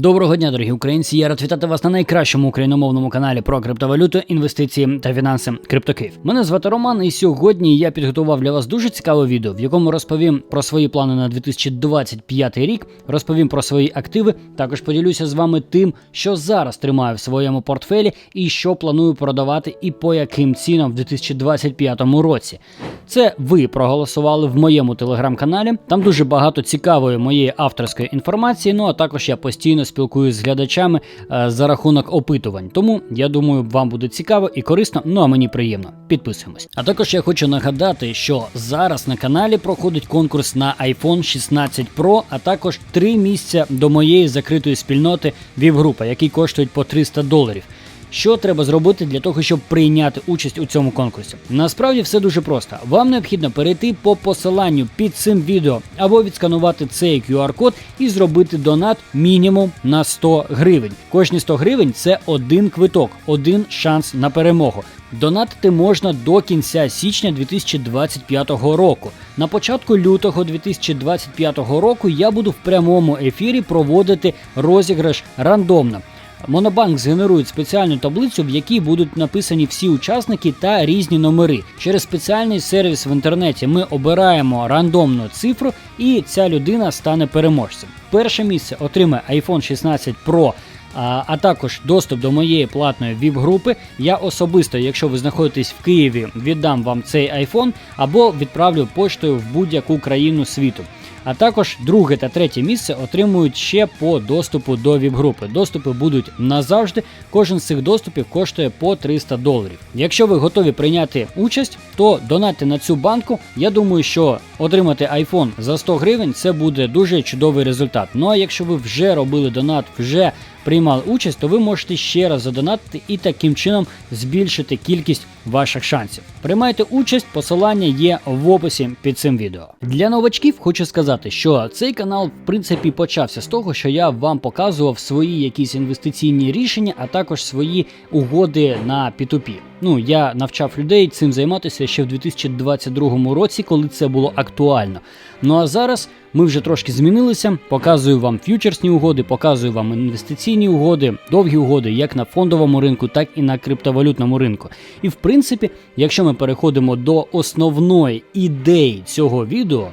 Доброго дня, дорогі українці. Я рад вітати вас на найкращому україномовному каналі про криптовалюту, інвестиції та фінанси CryptoKiv. Мене звати Роман, і сьогодні я підготував для вас дуже цікаве відео, в якому розповім про свої плани на 2025 рік, розповім про свої активи. Також поділюся з вами тим, що зараз тримаю в своєму портфелі і що планую продавати, і по яким цінам в 2025 році. Це ви проголосували в моєму телеграм-каналі. Там дуже багато цікавої моєї авторської інформації. Ну а також я постійно спілкуюсь з глядачами е, за рахунок опитувань. Тому я думаю, вам буде цікаво і корисно. Ну а мені приємно. Підписуємось. А також я хочу нагадати, що зараз на каналі проходить конкурс на iPhone 16 Pro, а також три місця до моєї закритої спільноти Вівгрупа, які коштують по 300 доларів. Що треба зробити для того, щоб прийняти участь у цьому конкурсі? Насправді все дуже просто. Вам необхідно перейти по посиланню під цим відео або відсканувати цей QR-код і зробити донат мінімум на 100 гривень. Кожні 100 гривень це один квиток, один шанс на перемогу. Донатити можна до кінця січня 2025 року. На початку лютого 2025 року я буду в прямому ефірі проводити розіграш рандомно. Монобанк згенерує спеціальну таблицю, в якій будуть написані всі учасники та різні номери. Через спеціальний сервіс в інтернеті ми обираємо рандомну цифру, і ця людина стане переможцем. Перше місце отримає iPhone 16 Pro. А, також доступ до моєї платної віп-групи. Я особисто, якщо ви знаходитесь в Києві, віддам вам цей iPhone або відправлю поштою в будь-яку країну світу. А також друге та третє місце отримують ще по доступу до віп-групи. Доступи будуть назавжди. Кожен з цих доступів коштує по 300 доларів. Якщо ви готові прийняти участь, то донатьте на цю банку. Я думаю, що отримати iPhone за 100 гривень це буде дуже чудовий результат. Ну а якщо ви вже робили донат, вже приймали участь, то ви можете ще раз задонатити і таким чином збільшити кількість ваших шансів. Приймайте участь, посилання є в описі під цим відео. Для новачків хочу сказати, що цей канал в принципі почався з того, що я вам показував свої якісь інвестиційні рішення, а також свої угоди на P2P. Ну я навчав людей цим займатися ще в 2022 році, коли це було актуально. Ну а зараз ми вже трошки змінилися. Показую вам ф'ючерсні угоди, показую вам інвестиційні угоди, довгі угоди, як на фондовому ринку, так і на криптовалютному ринку. І в принципі, якщо ми переходимо до основної ідеї цього відео,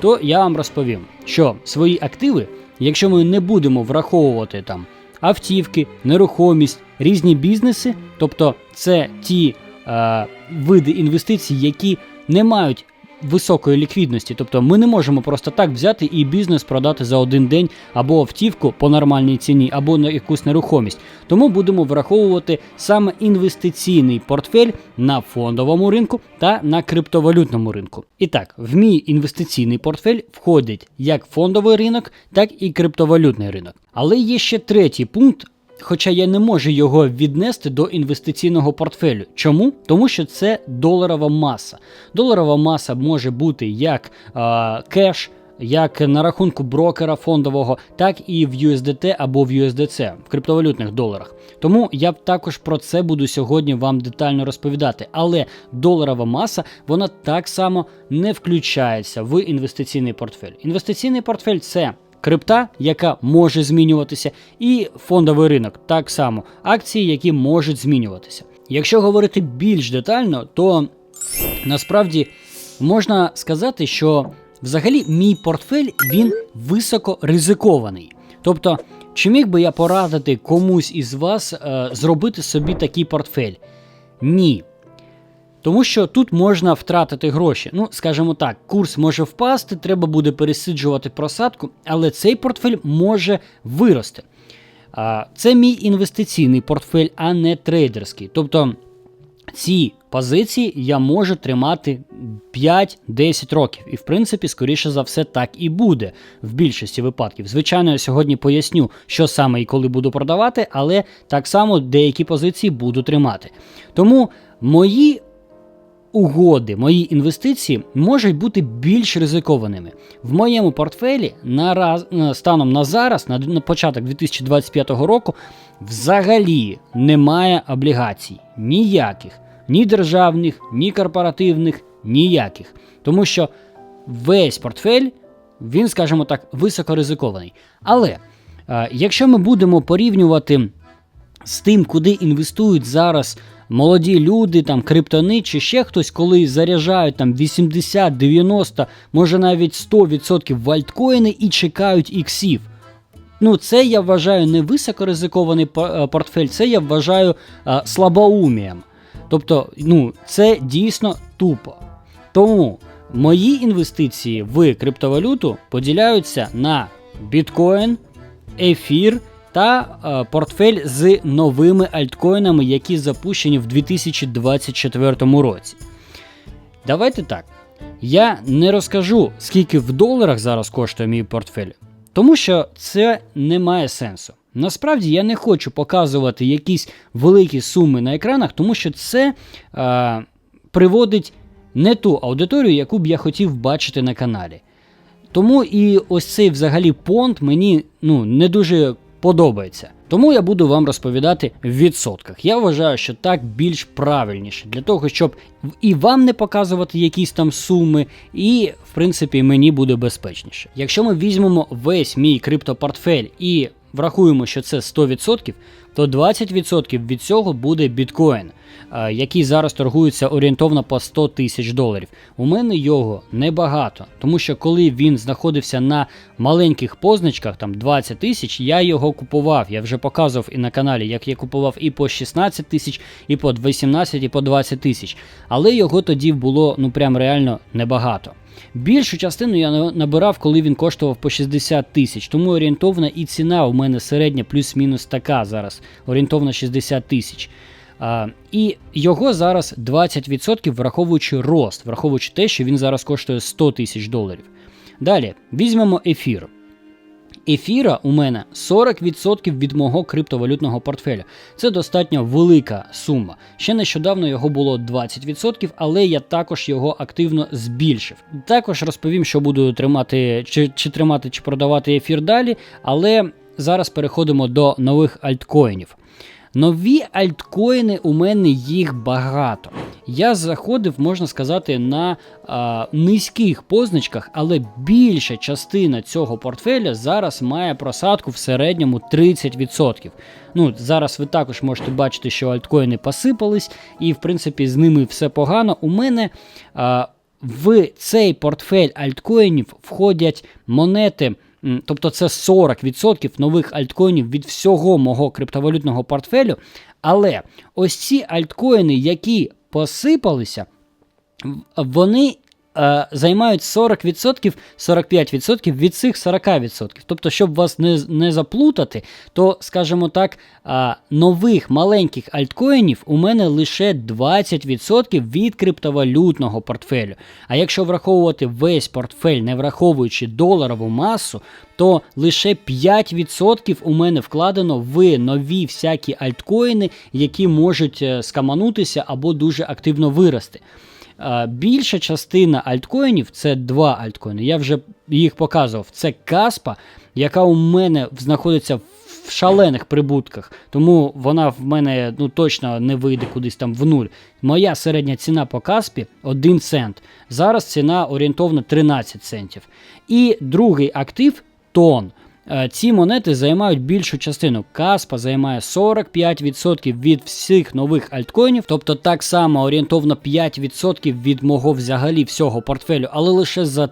то я вам розповім, що свої активи, якщо ми не будемо враховувати там автівки, нерухомість, різні бізнеси, тобто це ті е, види інвестицій, які не мають високої ліквідності. Тобто ми не можемо просто так взяти і бізнес продати за один день або автівку по нормальній ціні, або на якусь нерухомість. Тому будемо враховувати саме інвестиційний портфель на фондовому ринку та на криптовалютному ринку. І так, в мій інвестиційний портфель входить як фондовий ринок, так і криптовалютний ринок. Але є ще третій пункт. Хоча я не можу його віднести до інвестиційного портфелю. Чому? Тому що це доларова маса. Доларова маса може бути як е, кеш, як на рахунку брокера фондового, так і в USDT або в USDC, в криптовалютних доларах. Тому я також про це буду сьогодні вам детально розповідати. Але доларова маса вона так само не включається в інвестиційний портфель. Інвестиційний портфель це крипта, яка може змінюватися, і фондовий ринок так само акції, які можуть змінюватися. Якщо говорити більш детально, то насправді можна сказати, що взагалі мій портфель він високо ризикований. Тобто, чи міг би я порадити комусь із вас е, зробити собі такий портфель? Ні. Тому що тут можна втратити гроші. Ну, скажімо так, курс може впасти, треба буде пересиджувати просадку, але цей портфель може вирости. Це мій інвестиційний портфель, а не трейдерський. Тобто ці позиції я можу тримати 5-10 років. І, в принципі, скоріше за все, так і буде в більшості випадків. Звичайно, я сьогодні поясню, що саме і коли буду продавати, але так само деякі позиції буду тримати. Тому мої угоди, мої інвестиції можуть бути більш ризикованими. В моєму портфелі нараз, станом на зараз, на, на початок 2025 року, взагалі немає облігацій ніяких, ні державних, ні корпоративних, ніяких. Тому що весь портфель, він, скажімо так, високоризикований. Але Е, Якщо ми будемо порівнювати з тим, куди інвестують зараз молоді люди, там криптони чи ще хтось, коли заряджають там 80, 90, може навіть 100% в альткоїни і чекають іксів. Ну, це я вважаю не високоризикований е, портфель, це я вважаю е, слабоумієм. Тобто, ну, це дійсно тупо. Тому мої інвестиції в криптовалюту поділяються на біткоін, ефір та е, портфель з новими альткоїнами, які запущені в 2024 році. Давайте так. Я не розкажу, скільки в доларах зараз коштує мій портфель, тому що це не має сенсу. Насправді я не хочу показувати якісь великі суми на екранах, тому що це е, приводить не ту аудиторію, яку б я хотів бачити на каналі. Тому і ось цей взагалі понт мені ну, не дуже подобається. Тому я буду вам розповідати в відсотках. Я вважаю, що так більш правильніше для того, щоб і вам не показувати якісь там суми, і в принципі мені буде безпечніше. Якщо ми візьмемо весь мій криптопортфель і врахуємо, що це 100%, то 20% від цього буде біткоін, е, який зараз торгується орієнтовно по 100 тисяч доларів. У мене його небагато, тому що коли він знаходився на маленьких позначках, там 20 тисяч, я його купував. Я вже показував і на каналі, як я купував і по 16 тисяч, і по 18, і по 20 тисяч. Але його тоді було ну прям реально небагато. Більшу частину я набирав, коли він коштував по 60 тисяч, тому орієнтовна і ціна у мене середня плюс-мінус така зараз, орієнтовно 60 тисяч. І його зараз 20%, враховуючи рост, враховуючи те, що він зараз коштує 100 тисяч доларів. Далі візьмемо ефір. Ефіра у мене 40% від мого криптовалютного портфеля. Це достатньо велика сума. Ще нещодавно його було 20%, але я також його активно збільшив. Також розповім, що буду тримати, чи, чи тримати, чи продавати ефір далі, але зараз переходимо до нових альткоїнів. Нові альткоїни у мене їх багато. Я заходив, можна сказати, на а, низьких позначках, але більша частина цього портфеля зараз має просадку в середньому 30%. Ну, зараз ви також можете бачити, що альткоїни посипались, і в принципі з ними все погано. У мене а, в цей портфель альткоїнів входять монети. Тобто це 40% нових альткоїнів від всього мого криптовалютного портфелю. Але ось ці альткоїни, які посипалися, вони е, займають 40%, 45% від цих 40%. Тобто, щоб вас не, не заплутати, то, скажімо так, нових маленьких альткоїнів у мене лише 20% від криптовалютного портфелю. А якщо враховувати весь портфель, не враховуючи доларову масу, то лише 5% у мене вкладено в нові всякі альткоїни, які можуть е, скаманутися або дуже активно вирости. Більша частина альткоїнів це два альткоїни. Я вже їх показував. Це Каспа, яка у мене знаходиться в шалених прибутках, тому вона в мене ну точно не вийде кудись там в нуль. Моя середня ціна по Каспі 1 цент. Зараз ціна орієнтовно 13 центів. І другий актив тон. Е, Ці монети займають більшу частину. Каспа займає 45% від всіх нових альткоїнів, тобто так само орієнтовно 5% від мого взагалі всього портфелю, але лише за.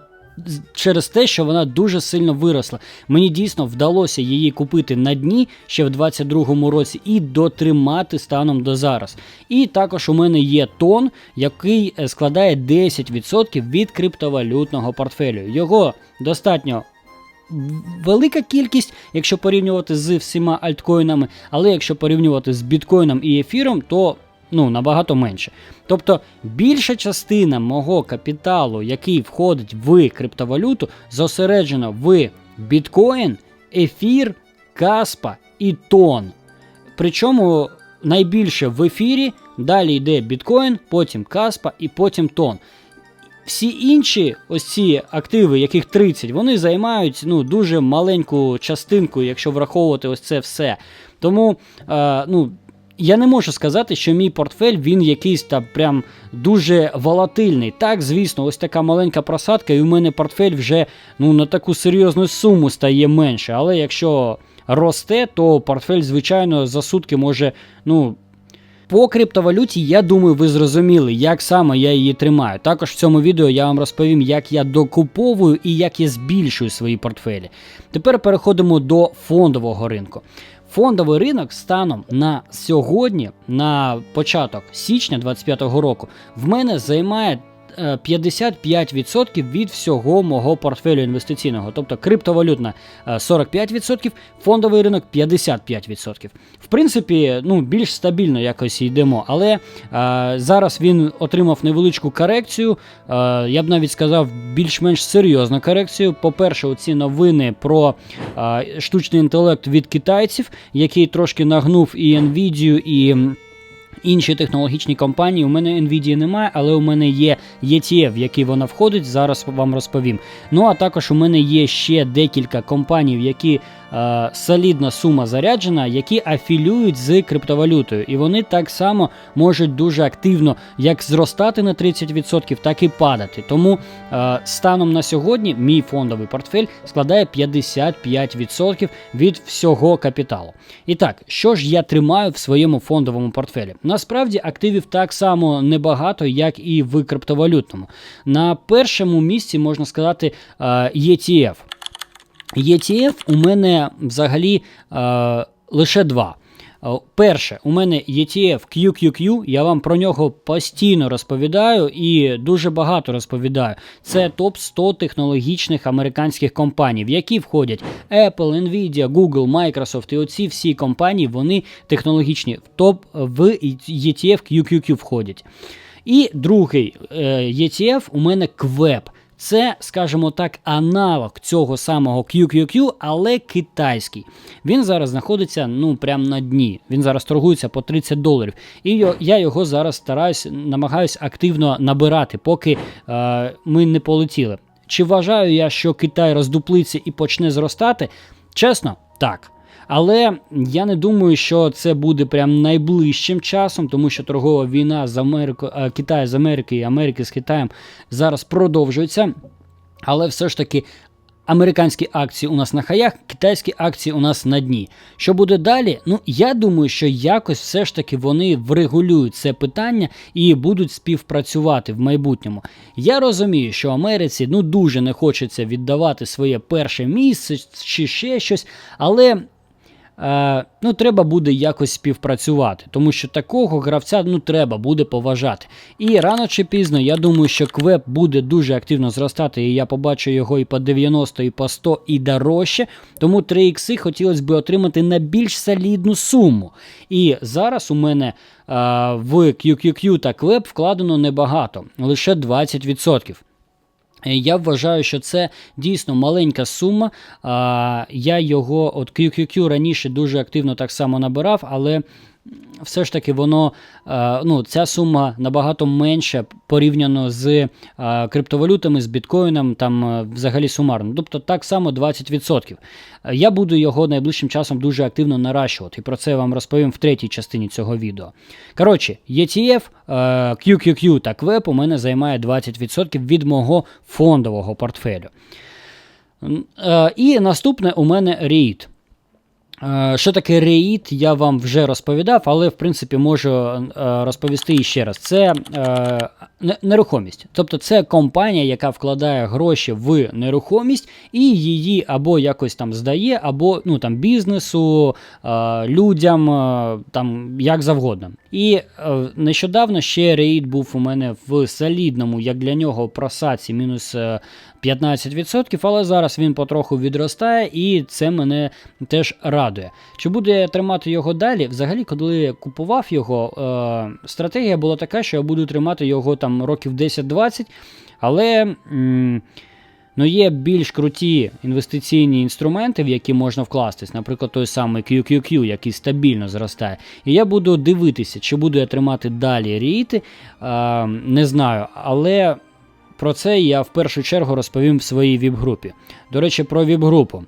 Через те, що вона дуже сильно виросла. Мені дійсно вдалося її купити на дні ще в 22-му році і дотримати станом до зараз. І також у мене є тон, який е, складає 10% від криптовалютного портфелю. Його достатньо велика кількість, якщо порівнювати з всіма альткоїнами, але якщо порівнювати з біткоїном і ефіром, то ну, набагато менше. Тобто більша частина мого капіталу, який входить в криптовалюту, зосереджена в біткоін, ефір, каспа і тон. Причому найбільше в ефірі, далі йде біткоін, потім каспа і потім тон. Всі інші ось ці активи, яких 30, вони займають ну, дуже маленьку частинку, якщо враховувати ось це все. Тому е, ну, я не можу сказати, що мій портфель він якийсь там прям дуже волатильний. Так, звісно, ось така маленька просадка, і у мене портфель вже ну, на таку серйозну суму стає менше. Але якщо росте, то портфель, звичайно, за сутки може, ну. По криптовалюті, я думаю, ви зрозуміли, як саме я її тримаю. Також в цьому відео я вам розповім, як я докуповую і як я збільшую свої портфелі. Тепер переходимо до фондового ринку. Фондовий ринок станом на сьогодні, на початок січня 2025 року, в мене займає 55% від всього мого портфелю інвестиційного, тобто криптовалютна 45%, фондовий ринок 55%. В принципі, ну більш стабільно якось йдемо, але а, зараз він отримав невеличку корекцію. А, я б навіть сказав, більш-менш серйозну корекцію. По-перше, оці новини про а, штучний інтелект від китайців, який трошки нагнув і Nvidia, і інші технологічні компанії. У мене Nvidia немає, але у мене є ETF, в який вона входить. Зараз вам розповім. Ну а також у мене є ще декілька компаній, які е, солідна сума заряджена, які афілюють з криптовалютою. І вони так само можуть дуже активно як зростати на 30%, так і падати. Тому е, станом на сьогодні мій фондовий портфель складає 55% від всього капіталу. І так, що ж я тримаю в своєму фондовому портфелі? Насправді активів так само небагато, як і в криптовалютному. На першому місці можна сказати е, ETF. ETF у мене взагалі е, лише два. Е, перше, у мене ETF QQQ, я вам про нього постійно розповідаю і дуже багато розповідаю. Це топ 100 технологічних американських компаній, в які входять Apple, Nvidia, Google, Microsoft і оці всі компанії, вони технологічні в топ в ETF QQQ входять. І другий е, ETF у мене QWEB. Це, скажімо так, аналог цього самого QQQ, але китайський. Він зараз знаходиться ну прямо на дні. Він зараз торгується по 30 доларів. І я його зараз стараюсь, намагаюся активно набирати, поки е, ми не полетіли. Чи вважаю я, що Китай роздуплиться і почне зростати? Чесно, так. Але я не думаю, що це буде прям найближчим часом, тому що торгова війна з Америкою, е, Китаю з Америки і Америки з Китаєм зараз продовжується. Але все ж таки. Американські акції у нас на хаях, китайські акції у нас на дні. Що буде далі? Ну я думаю, що якось все ж таки вони врегулюють це питання і будуть співпрацювати в майбутньому. Я розумію, що Америці ну дуже не хочеться віддавати своє перше місце чи ще щось, але ну, треба буде якось співпрацювати, тому що такого гравця ну, треба буде поважати. І рано чи пізно, я думаю, що квеп буде дуже активно зростати, і я побачу його і по 90, і по 100, і дорожче. Тому 3 ікси хотілося б отримати на більш солідну суму. І зараз у мене е, в QQQ та квеп вкладено небагато, лише 20%. Е, я вважаю, що це дійсно маленька сума. Я його от QQQ раніше дуже активно так само набирав, але все ж таки воно е, ну, ця сума набагато менша порівняно з е, криптовалютами, з біткоїном, там е, взагалі сумарно. Тобто так само 20%. Я буду його найближчим часом дуже активно наращувати. І про це я вам розповім в третій частині цього відео. Коротше, ETF, QQQ та QWEP у мене займає 20% від мого фондового портфелю. І наступне у мене REIT. Е, що таке REIT, я вам вже розповідав, але в принципі можу е, розповісти іще раз. Це е, нерухомість. Тобто це компанія, яка вкладає гроші в нерухомість і її або якось там здає, або ну, там, бізнесу, людям, там, як завгодно. І нещодавно ще REIT був у мене в солідному, як для нього, просаці мінус 15%, але зараз він потроху відростає, і це мене теж радує. Чи буду я тримати його далі? Взагалі, коли я купував його, е, стратегія була така, що я буду тримати його там років 10-20, але. М Ну, є більш круті інвестиційні інструменти, в які можна вкластись, наприклад, той самий QQQ, який стабільно зростає. І я буду дивитися, чи буду я тримати далі ріти, е, не знаю. Але про це я в першу чергу розповім в своїй віп-групі. До речі, про віп-групу.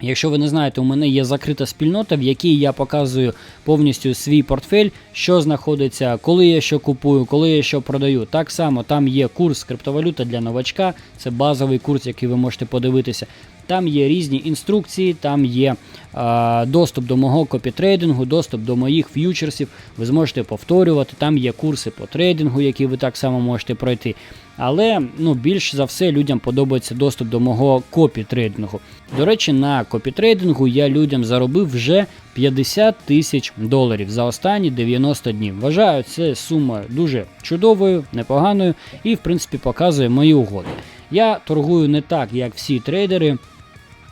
Якщо ви не знаєте, у мене є закрита спільнота, в якій я показую повністю свій портфель, що знаходиться, коли я що купую, коли я що продаю. Так само там є курс криптовалюта для новачка, це базовий курс, який ви можете подивитися. Там є різні інструкції, там є е, доступ до мого копітрейдингу, доступ до моїх ф'ючерсів. Ви зможете повторювати. Там є курси по трейдингу, які ви так само можете пройти. Але ну, більш за все людям подобається доступ до мого копі-трейдингу. До речі, на копі-трейдингу я людям заробив вже 50 тисяч доларів за останні 90 днів. Вважаю, це сума дуже чудовою, непоганою і, в принципі, показує мої угоди. Я торгую не так, як всі трейдери.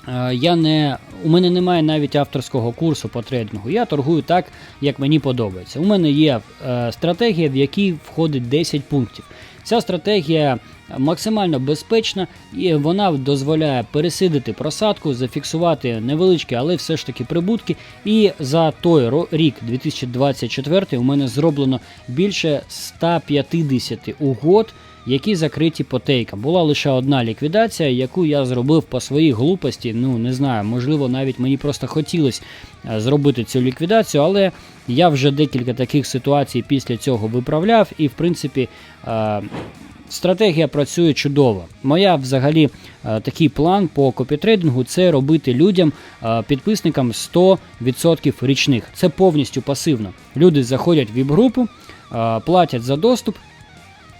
Е, Я не, у мене немає навіть авторського курсу по трейдингу. Я торгую так, як мені подобається. У мене є е, стратегія, в якій входить 10 пунктів. Ця стратегія максимально безпечна і вона дозволяє пересидити просадку, зафіксувати невеличкі, але все ж таки прибутки. І за той рік, 2024, у мене зроблено більше 150 угод які закриті по тейкам. Була лише одна ліквідація, яку я зробив по своїй глупості. Ну не знаю, можливо, навіть мені просто хотілося е, зробити цю ліквідацію, але я вже декілька таких ситуацій після цього виправляв, і в принципі. е, Стратегія працює чудово. Моя взагалі е, такий план по копітрейдингу це робити людям, підписникам 100% річних. Це повністю пасивно. Люди заходять в віп-групу, платять за доступ,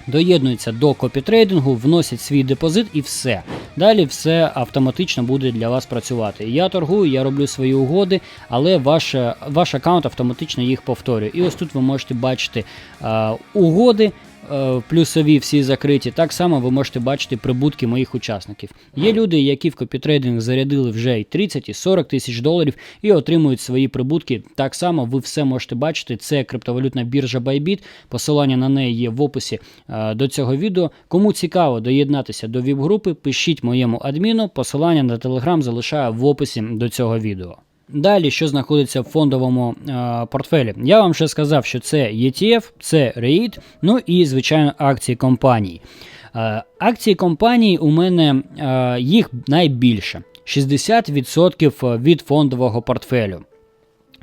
доєднуються до копітрейдингу, вносять свій депозит і все. Далі все автоматично буде для вас працювати. Я торгую, я роблю свої угоди, але ваш, ваш аккаунт автоматично їх повторює. І ось тут ви можете бачити е, угоди. Е, Плюсові всі закриті, так само ви можете бачити прибутки моїх учасників. Є люди, які в копітрейдинг зарядили вже і 30, і 40 тисяч доларів і отримують свої прибутки. Так само ви все можете бачити. Це криптовалютна біржа Bybit. Посилання на неї є в описі е, до цього відео. Кому цікаво доєднатися до віп-групи, пишіть моєму адміну. Посилання на телеграм залишаю в описі до цього відео. Далі, що знаходиться в фондовому е, портфелі, я вам ще сказав, що це ETF, це REIT, ну і звичайно акції компаній. Е, акції компаній у мене е, їх найбільше 60% від фондового портфелю.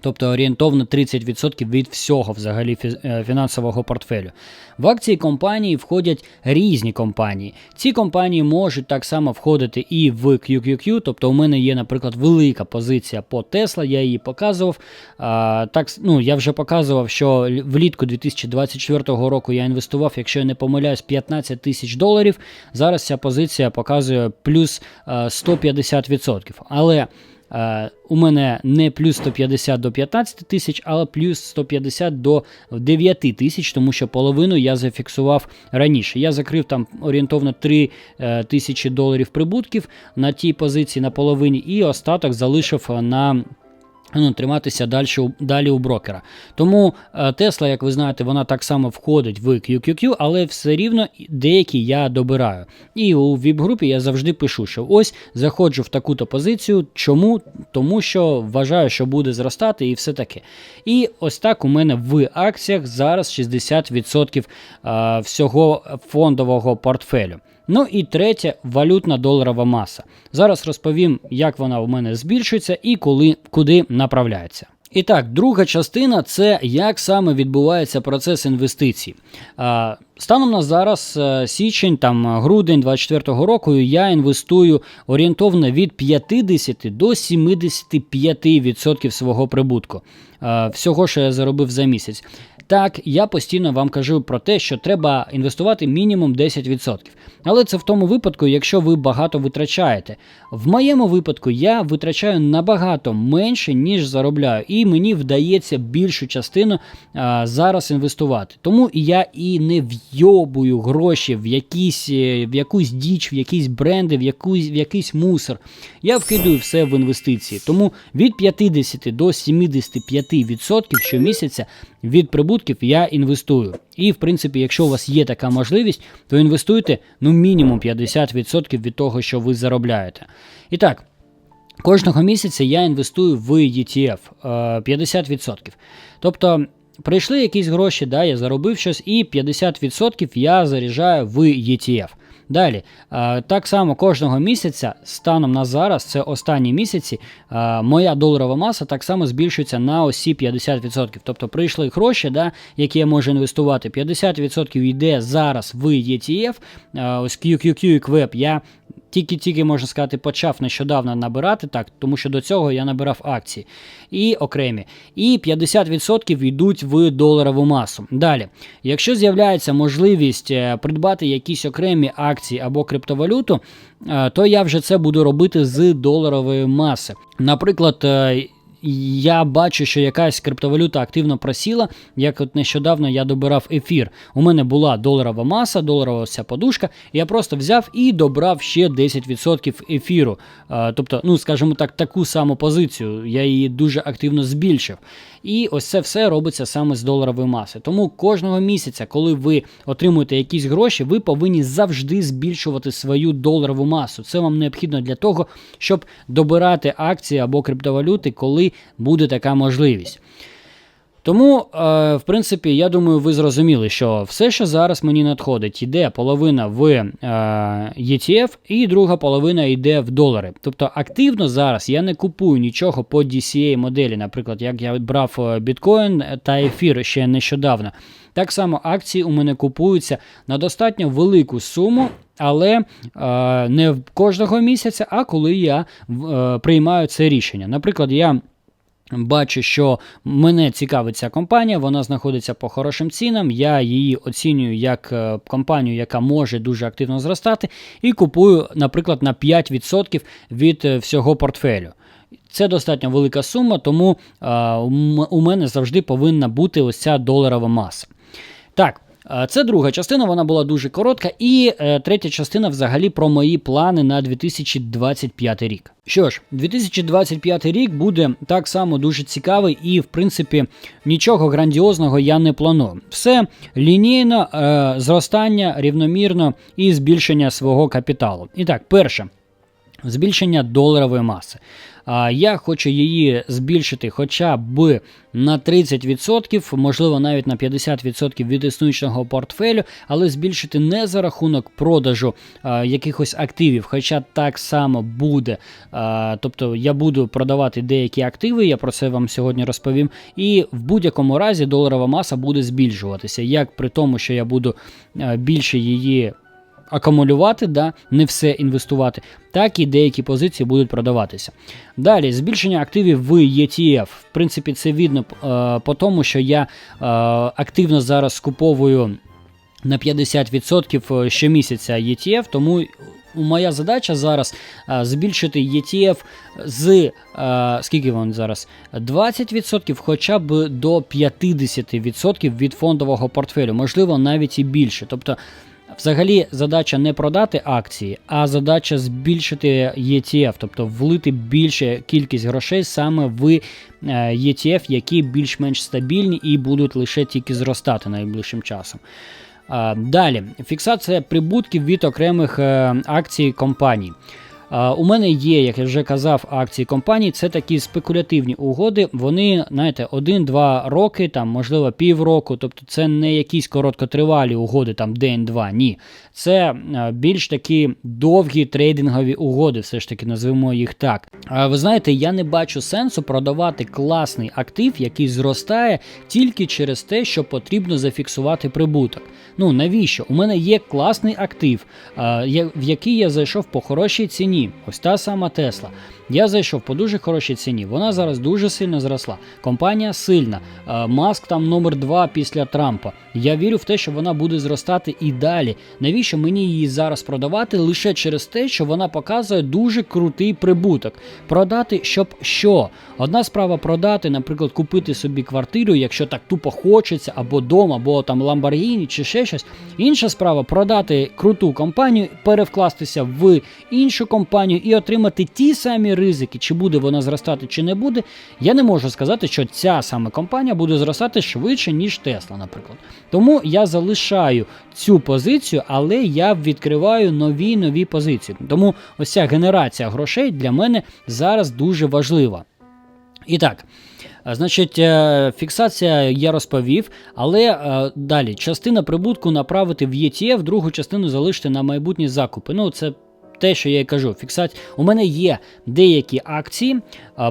Тобто орієнтовно 30% від всього взагалі е, фінансового портфелю. В акції компанії входять різні компанії. Ці компанії можуть так само входити і в QQQ, тобто у мене є, наприклад, велика позиція по Tesla, я її показував. А, так, ну, я вже показував, що влітку 2024 року я інвестував, якщо я не помиляюсь, 15 тисяч доларів. Зараз ця позиція показує плюс е, 150%. Але Е, у мене не плюс 150 до 15 тисяч, але плюс 150 до 9 тисяч, тому що половину я зафіксував раніше. Я закрив там орієнтовно 3 е, тисячі доларів прибутків на тій позиції на половині, і остаток залишив на. Ну, триматися далі, далі у брокера. Тому е, Тесла, як ви знаєте, вона так само входить в QQQ, але все рівно деякі я добираю. І у віп-групі я завжди пишу, що ось заходжу в таку-то позицію. Чому? Тому що вважаю, що буде зростати і все таке. І ось так у мене в акціях зараз 60% е, всього фондового портфелю. Ну і третє валютна доларова маса. Зараз розповім, як вона у мене збільшується і коли, куди направляється. І так, друга частина це як саме відбувається процес інвестицій. Станом на зараз е, січень, там грудень 24-го року, я інвестую орієнтовно від 50 до 75% свого прибутку. Всього, що я заробив за місяць. Так, я постійно вам кажу про те, що треба інвестувати мінімум 10%. Але це в тому випадку, якщо ви багато витрачаєте. В моєму випадку я витрачаю набагато менше, ніж заробляю, і мені вдається більшу частину а, зараз інвестувати. Тому я і не вйобую гроші в якісь, е, в якусь діч, в якісь бренди, в, якусь, в якийсь мусор. Я вкидаю все в інвестиції. Тому від 50 до 75% щомісяця від прибутків я інвестую. І, в принципі, якщо у вас є така можливість, то інвестуйте ну мінімум 50% від того, що ви заробляєте. І так. Кожного місяця я інвестую в ETF е, 50%. Тобто прийшли якісь гроші, да, я заробив щось, і 50% я заряджаю в ETF. Далі, е, так само кожного місяця, станом на зараз, це останні місяці, е, моя доларова маса так само збільшується на осі 50%. Тобто прийшли гроші, да, які я можу інвестувати. 50% йде зараз в ETF. Е, Ось QQQ і QWEP я тільки-тільки можна сказати, почав нещодавно набирати так, тому що до цього я набирав акції і окремі. І 50% йдуть в доларову масу. Далі, якщо з'являється можливість е, придбати якісь окремі акції або криптовалюту, е, то я вже це буду робити з доларової маси. Наприклад. Я бачу, що якась криптовалюта активно просіла. Як от нещодавно я добирав ефір. У мене була доларова маса, доларова вся подушка. Я просто взяв і добрав ще 10% ефіру. Тобто, ну скажімо так, таку саму позицію. Я її дуже активно збільшив. І ось це все робиться саме з доларової маси. Тому кожного місяця, коли ви отримуєте якісь гроші, ви повинні завжди збільшувати свою доларову масу. Це вам необхідно для того, щоб добирати акції або криптовалюти, коли буде така можливість. Тому, е, в принципі, я думаю, ви зрозуміли, що все, що зараз мені надходить, йде половина в е, ETF, і друга половина йде в долари. Тобто активно зараз я не купую нічого по DCA моделі, наприклад, як я брав е, біткоін та ефір ще нещодавно. Так само акції у мене купуються на достатньо велику суму. Але не кожного місяця, а коли я приймаю це рішення. Наприклад, я Бачу, що мене цікавить ця компанія, вона знаходиться по хорошим цінам. Я її оцінюю як е, компанію, яка може дуже активно зростати, і купую, наприклад, на 5% від е, всього портфелю. Це достатньо велика сума, тому а, у мене завжди повинна бути ось ця доларова маса. Так. Це друга частина, вона була дуже коротка. І е, третя частина взагалі про мої плани на 2025 рік. Що ж, 2025 рік буде так само дуже цікавий, і, в принципі, нічого грандіозного я не планую. Все лінійно, е, зростання рівномірно і збільшення свого капіталу. І так, перше. Збільшення доларової маси. А я хочу її збільшити хоча б на 30%, можливо, навіть на 50% від існуючого портфелю, але збільшити не за рахунок продажу а, якихось активів, хоча так само буде. А, тобто я буду продавати деякі активи, я про це вам сьогодні розповім. І в будь-якому разі доларова маса буде збільшуватися, як при тому, що я буду більше її акумулювати, да, не все інвестувати, так і деякі позиції будуть продаватися. Далі, збільшення активів в ETF. В принципі, це видно е, по тому, що я е, активно зараз скуповую на 50% щомісяця ETF, тому. Моя задача зараз а, збільшити ETF з а, скільки він зараз? 20%, хоча б до 50% від фондового портфелю, можливо, навіть і більше. Тобто Взагалі, задача не продати акції, а задача збільшити ETF, тобто влити більше кількість грошей саме в е, ETF, які більш-менш стабільні і будуть лише тільки зростати найближчим часом. Далі, фіксація прибутків від окремих е, акцій компаній. У мене є, як я вже казав, акції компаній. Це такі спекулятивні угоди. Вони, знаєте, один-два роки, там, можливо, півроку. Тобто це не якісь короткотривалі угоди, там день-два. Ні. Це більш такі довгі трейдингові угоди, все ж таки назвемо їх так. Ви знаєте, я не бачу сенсу продавати класний актив, який зростає тільки через те, що потрібно зафіксувати прибуток. Ну навіщо? У мене є класний актив, в який я зайшов по хорошій ціні ось та сама Тесла. Я зайшов по дуже хорошій ціні. Вона зараз дуже сильно зросла. Компанія сильна. Е, Маск там номер два після Трампа. Я вірю в те, що вона буде зростати і далі. Навіщо мені її зараз продавати лише через те, що вона показує дуже крутий прибуток. Продати, щоб що? Одна справа продати, наприклад, купити собі квартиру, якщо так тупо хочеться, або дом, або там Lamborghini, чи ще щось. Інша справа продати круту компанію, перевкластися в іншу компанію і отримати ті самі ризики, чи буде вона зростати, чи не буде, я не можу сказати, що ця саме компанія буде зростати швидше, ніж Тесла, наприклад. Тому я залишаю цю позицію, але я відкриваю нові нові позиції. Тому ось ця генерація грошей для мене зараз дуже важлива. І так. Значить, е, фіксація я розповів, але е, далі частина прибутку направити в ETF, другу частину залишити на майбутні закупи. Ну, це те, що я і кажу. Фіксація. У мене є деякі акції,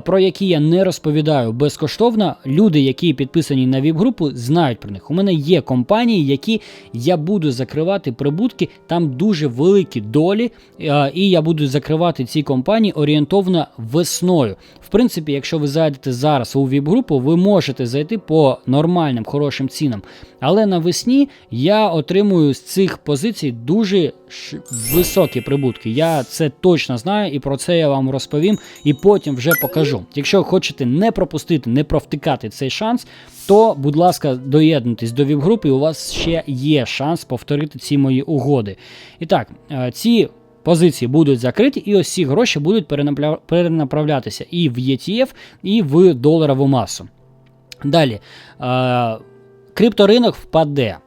про які я не розповідаю безкоштовно. Люди, які підписані на ВІП-групу, знають про них. У мене є компанії, які я буду закривати прибутки, там дуже великі долі, і я буду закривати ці компанії орієнтовно весною. В принципі, якщо ви зайдете зараз у ВІП-групу, ви можете зайти по нормальним хорошим цінам. Але навесні я отримую з цих позицій дуже високі прибутки. Я це точно знаю, і про це я вам розповім, і потім вже покажу. Якщо хочете не пропустити, не провтикати цей шанс, то, будь ласка, доєднуйтесь до ВІП-групи, і у вас ще є шанс повторити ці мої угоди. І так, е, ці позиції будуть закриті, і ось ці гроші будуть перенаправлятися і в ETF, і в доларову масу. Далі, е, крипторинок впаде.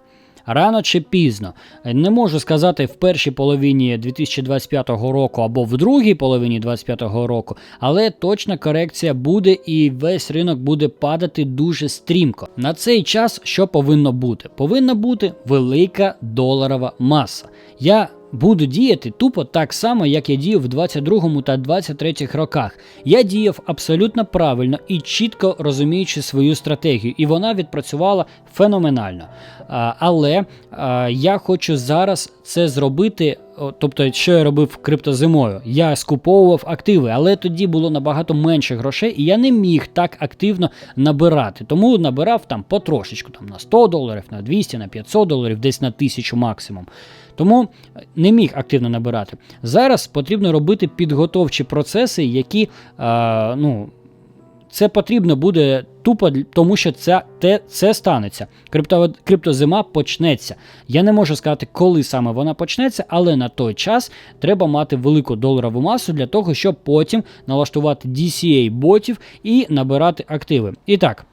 Рано чи пізно. Не можу сказати в першій половині 2025 року або в другій половині 2025 року, але точна корекція буде і весь ринок буде падати дуже стрімко. На цей час що повинно бути? Повинна бути велика доларова маса. Я буду діяти тупо так само, як я діяв в 22 та 23 роках. Я діяв абсолютно правильно і чітко розуміючи свою стратегію, і вона відпрацювала феноменально. А, але а, я хочу зараз це зробити. Тобто, що я робив криптозимою? Я скуповував активи, але тоді було набагато менше грошей, і я не міг так активно набирати. Тому набирав там потрошечку, там на 100 доларів, на 200, на 500 доларів, десь на 1000 максимум. Тому не міг активно набирати. Зараз потрібно робити підготовчі процеси, які е, ну. Це потрібно буде тупо, тому що це, те, це станеться. Крипто, криптозима почнеться. Я не можу сказати, коли саме вона почнеться, але на той час треба мати велику доларову масу для того, щоб потім налаштувати DCA ботів і набирати активи. І так.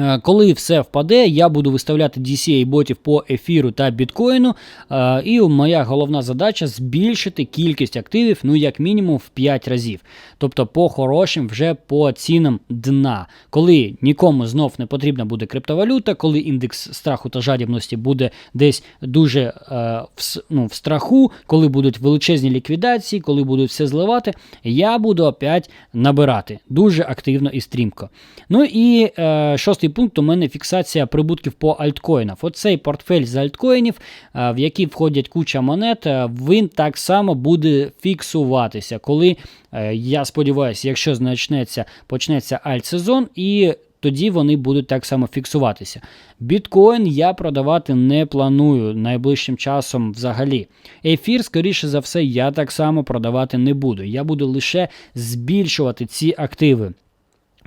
Е, Коли все впаде, я буду виставляти DCA ботів по ефіру та біткоїну. е, І моя головна задача збільшити кількість активів, ну як мінімум в 5 разів. Тобто по хорошим вже по цінам дна. Коли нікому знов не потрібна буде криптовалюта, коли індекс страху та жадібності буде десь дуже е, в, ну, в страху, коли будуть величезні ліквідації, коли будуть все зливати, я буду опять набирати дуже активно і стрімко. Ну і шостий пункт у мене фіксація прибутків по альткоїнах. Оцей портфель з альткоїнів, е, в який входять куча монет, е, він так само буде фіксуватися, коли е, я сподіваюся, якщо почнеться, почнеться альтсезон і. Тоді вони будуть так само фіксуватися. Біткоін я продавати не планую найближчим часом взагалі. Ефір, скоріше за все, я так само продавати не буду. Я буду лише збільшувати ці активи.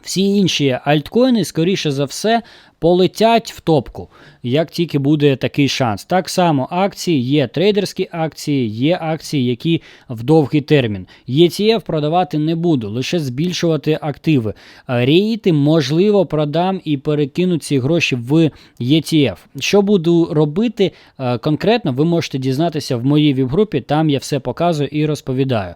Всі інші альткоїни, скоріше за все, полетять в топку, як тільки буде такий шанс. Так само акції, є трейдерські акції, є акції, які в довгий термін. ETF продавати не буду, лише збільшувати активи. А Рейти, можливо, продам і перекину ці гроші в ETF. Що буду робити е, конкретно, ви можете дізнатися в моїй віп-групі, там я все показую і розповідаю.